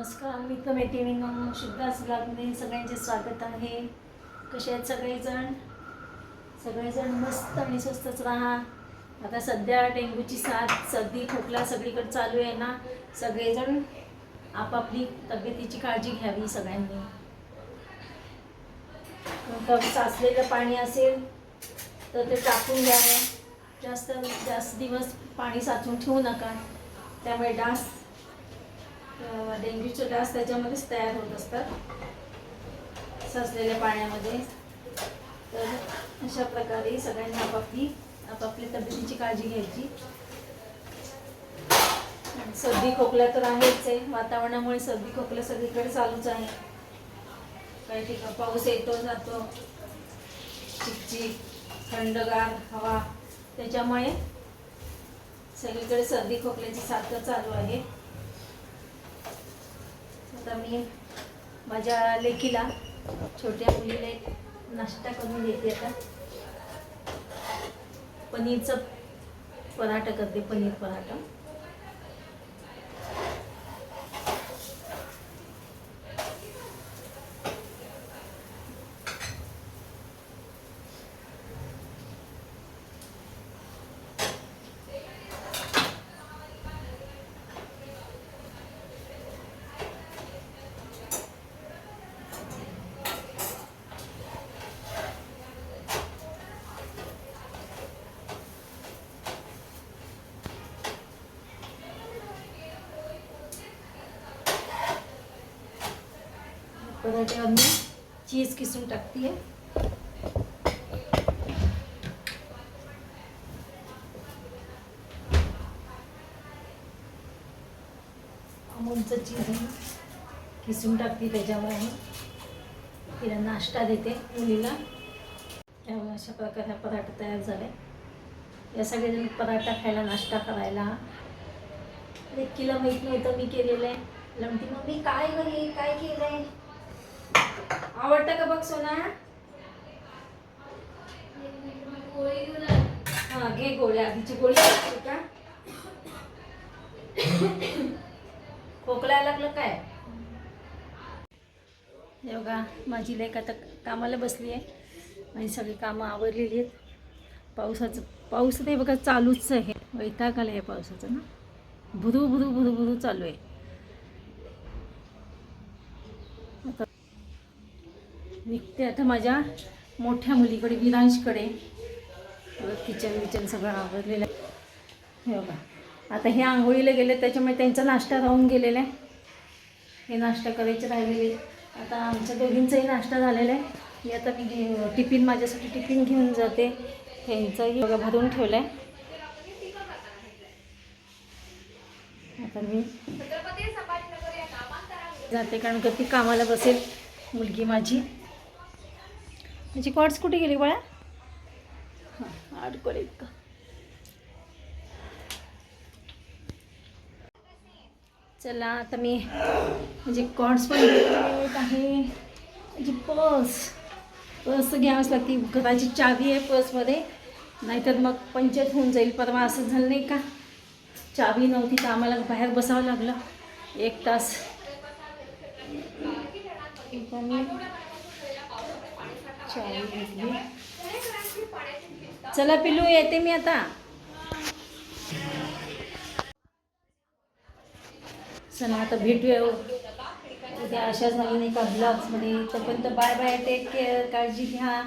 नमस्कार मित्र मैत्रिणींनो शुद्धास ब्लॉगमध्ये सगळ्यांचे स्वागत आहे. कसे आहेत सगळेजण? सगळेजण मस्त आणि स्वस्तच राहा. आता सध्या डेंग्यूची साथ सर्दी खोकला सगळीकडे चालू आहे ना. सगळेजण आपापली तब्येतीची काळजी घ्यावी सगळ्यांनी. साचलेलं पाणी असेल तर ते टाकून द्यावं. जास्त जास्त दिवस पाणी साचून ठेवू नका. त्यामुळे डास डेंग्यूचे डास त्याच्यामध्येच तयार होत असतात. साचलेल्या पाण्यामध्ये. तर अशा प्रकारे सगळ्यांनी आपापली आपापल्या तब्येतीची काळजी घ्यायची. सर्दी खोकला तर आहेच आहे. वातावरणामुळे सर्दी खोकला सगळीकडे चालूच आहे. काही ठिकाणी पाऊस येतो जातो. चिकचिक थंडगार हवा. त्याच्यामुळे सगळीकडे सर्दी खोकल्याची साथ चालू आहे. आता मी माझ्या लेकीला छोट्या मुलीला एक नाश्ता करून देते आता. पनीरचं पराठा करते पनीर पराठा. पराठ्यावर मी चीज किसून टाकते अमूलचं चीज किसून टाकते त्याच्यामुळे तिला नाश्ता देते मुलीला त्यामुळे अशा प्रकारे हा पराठा तयार झाला या सगळेजण पराठा खायला नाश्ता करायला लेकीला माहीत नव्हतं मी केलेलं आहे लमटी म्हणते मम्मी काय घरी काय केलंय आवडतं का बघ सोना? हा घे गोळ्या. आधीची गोळी का? खोकला लागलं काय? हे बघा माझी लेख आता कामाला बसली आहे आणि सगळी कामं आवरलेली आहेत. पावसाचं पाऊस ते बघा चालूच आहे. वैताग आलं आहे पावसाचं ना. भुरू भुरू भुरू भुरू चालू आहे. निघते आता माझ्या मोठ्या मुलीकडे विरांशकडे किचन विचन सगळं आवडलेलं आहे. हे बघा. आता हे आंघोळीला गेले त्याच्यामुळे त्यांचा नाश्ता राहून गेलेला आहे. हे नाश्ता करायचे राहिलेले आता आमच्या दोघींचाही नाश्ता झालेला आहे. मी आता मी घे- टिफिन माझ्यासाठी टिफिन घेऊन जाते. ह्यांचाही बघा भरून ठेवलं आहे आता मी जाते कारण का ती कामाला बसेल मुलगी माझी. माझी कॉर्ड्स कुठे गेली बाळा? हां अडकले का? चला आता मी म्हणजे कॉर्ड्स पण घेतलेत आहे. माझी पर्स पर्स घ्यावंच लागते. घराची चावी आहे पर्समध्ये नाहीतर मग पंचायत होऊन जाईल. परवा असं झालं नाही का? चावी नव्हती तर आम्हाला बाहेर बसावं लागलं. एक तास. मी चावी घेतली चला पिलू येते मी आता. चला आता भेटूया हो. उद्या अशाच झाल्या नाही का ब्लॉग्समध्ये तोपर्यंत बाय बाय टेक केअर काळजी घ्या.